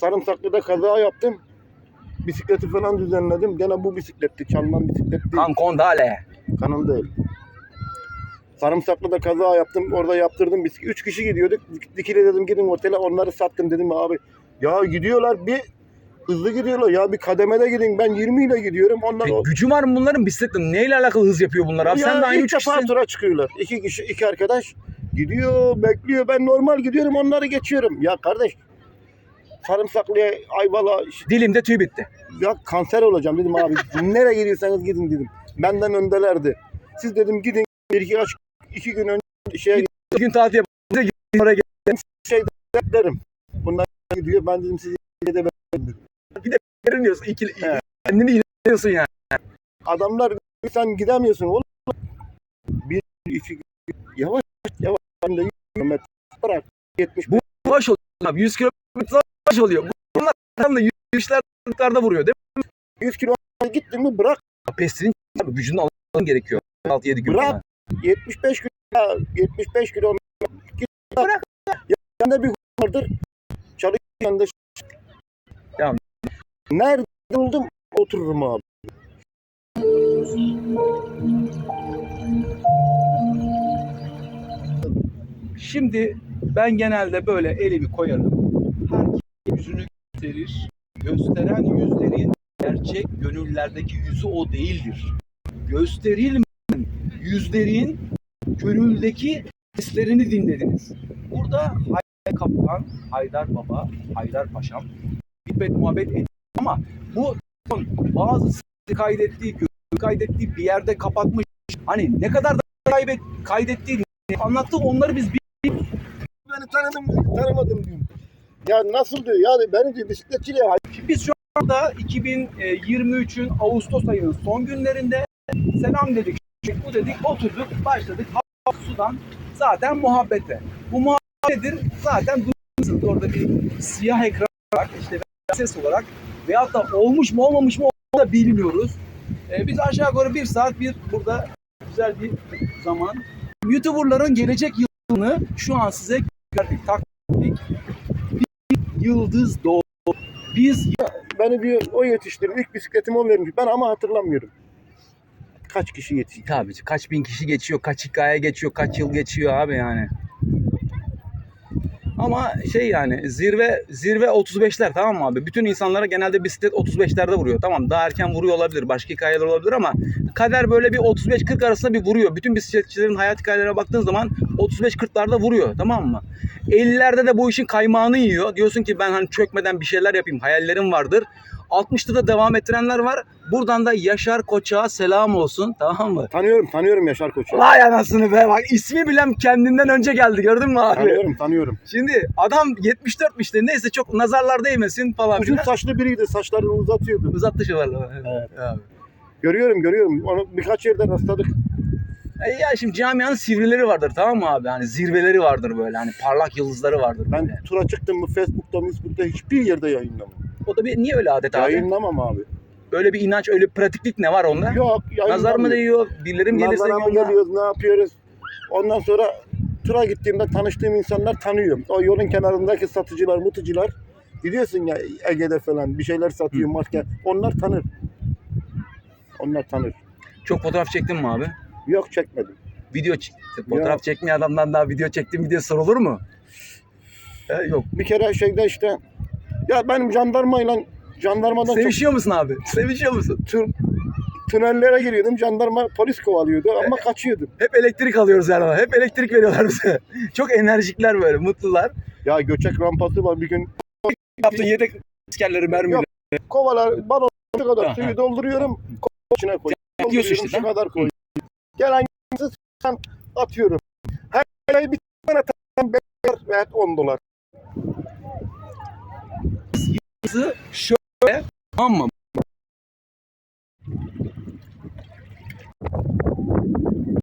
Sarımsaklı'da kaza yaptım. Bisikleti falan düzenledim. Gene bu bisikletti. Çalınan bisikletti. Kan kondale. Kanın değil. Sarımsaklı'da kaza yaptım. Orada yaptırdım. Biz üç kişi gidiyorduk. Dik- Dikili dedim gidin otele. Onları sattım dedim abi. Ya gidiyorlar bir hızlı gidiyorlar. Ya bir kademede gidin. Ben 20 ile gidiyorum. Onlar Peki, gücü var mı bunların bisikletle? Neyle alakalı hız yapıyor bunlar abi? ya Sen de aynı üç defa tura çıkıyorlar. İki kişi, iki arkadaş gidiyor, bekliyor. Ben normal gidiyorum, onları geçiyorum. Ya kardeş, sarımsaklıya, ayvala, Dilimde tüy bitti. ya kanser olacağım dedim abi. Nereye gidiyorsanız gidin dedim. Benden öndelerdi. Siz dedim gidin bir iki, aç, iki gün önce şeye Bir gün tatil yapınca oraya gel- giderim. Bunlar gidiyor. Ben dedim sizi de vermiyorsun. İkili, Evet. Kendini ileriyorsun yani. adamlar sen gidemiyorsun oğlum. Bir, iki, yavaş yavaş. Ben de 100 kilometre bırak. 70 Bu Yavaş oluyor abi. 100 kilometre yavaş oluyor. Bunlar tam da 100'lerde vuruyor değil mi? 100 kilometre gittin mi bırak. Pestilin abi, vücudun alman gerekiyor. 6-7 gün. Bırak. sonra. 75 kilo ya, 75 kilo bırak. Ya, bende bir vardır. Çalışırken de Ya. Nerede buldum otururum abi. Şimdi ben genelde böyle elimi koyarım. Gösterir. Gösteren yüzlerin gerçek gönüllerdeki yüzü o değildir. Gösterilmeyen yüzlerin gönüldeki seslerini dinlediniz. Burada Haydar Kaptan, Haydar Baba, Haydar Paşam muhabbet muhabbet ediyor ama bu bazı kaydettiği, kaydettiği bir yerde kapatmış. Hani ne kadar da kaybet, kaydettiği anlattı onları biz Beni tanıdım tanımadım diyorum. Ya nasıl diyor ya beni diyor bisikletçiliğe Şimdi biz şu anda 2023'ün Ağustos ayının son günlerinde selam dedik, bu dedik, oturduk, başladık sudan zaten muhabbete. Bu muhabbettir zaten duyuyorsunuz orada bir siyah ekran var işte ses olarak veyahut da olmuş mu olmamış mı onu da bilmiyoruz. Ee, biz aşağı yukarı bir saat bir burada güzel bir zaman. YouTuber'ların gelecek yılını şu an size gösterdik, taktik. Yıldız doğdu. Biz Beni diyor o yetiştirdi. İlk bisikletimi o vermiş. Ben ama hatırlamıyorum. Kaç kişi yetişti? Tabii kaç bin kişi geçiyor, kaç hikaye geçiyor, kaç yıl geçiyor abi yani. Ama şey yani zirve zirve 35'ler tamam mı abi? Bütün insanlara genelde bisiklet 35'lerde vuruyor. Tamam daha erken vuruyor olabilir. Başka hikayeler olabilir ama kader böyle bir 35-40 arasında bir vuruyor. Bütün bisikletçilerin hayat hikayelerine baktığın zaman 35-40'larda vuruyor tamam mı? 50'lerde de bu işin kaymağını yiyor. Diyorsun ki ben hani çökmeden bir şeyler yapayım. Hayallerim vardır. 60'ta da devam ettirenler var. Buradan da Yaşar Koç'a selam olsun tamam mı? Tanıyorum tanıyorum Yaşar Koç'u. Vay anasını be bak ismi bile kendinden önce geldi gördün mü abi? Tanıyorum tanıyorum. Şimdi adam 74'müş de neyse çok nazarlar değmesin falan Uzun filan. saçlı biriydi. Saçlarını uzatıyordu. Uzattı şu varlığı. Evet. Abi. Görüyorum görüyorum. Onu birkaç yerde rastladık. E ya şimdi camianın sivrileri vardır tamam mı abi? Hani zirveleri vardır böyle hani parlak yıldızları vardır Ben böyle. tura çıktım mı Facebook'ta, Facebook'ta hiçbir yerde yayınlamam. O da bir niye öyle adet abi? Yayınlamam abi. Öyle bir inanç, öyle bir pratiklik ne var onda? Yok. Nazar mı değiyor? Birileri mi gelirse Nazara mı yoluna- geliyoruz, ne yapıyoruz? Ondan sonra tura gittiğimde tanıştığım insanlar tanıyor. O yolun kenarındaki satıcılar, mutucular gidiyorsun ya Ege'de falan bir şeyler satıyor Hı. market. Onlar tanır. Onlar tanır. Çok fotoğraf çektin mi abi? Yok çekmedim. Video çek. Fotoğraf çekmeyen adamdan daha video çektim diye sorulur mu? E, yok. Bir kere şeyde işte ya benim jandarmayla jandarmadan çok Sevişiyor musun abi? Sevişiyor musun? tür, tünellere giriyordum. Jandarma polis kovalıyordu ama kaçıyordum. Hep elektrik alıyoruz yani. Hep elektrik veriyorlar bize. Çok enerjikler böyle, mutlular. Ya göçek rampası var bir gün Yaptığın yedek askerleri mermiyle. Yok. kovalar balon şu kadar Ha, suyu dolduruyorum. Kova içine koyuyorum. Dolduruyorum, işte, şu kadar koyuyorum. Gelen sen atıyorum. Her ay bir tane atarım 5 dolar veya 10 dolar. Şöyle tamam mı?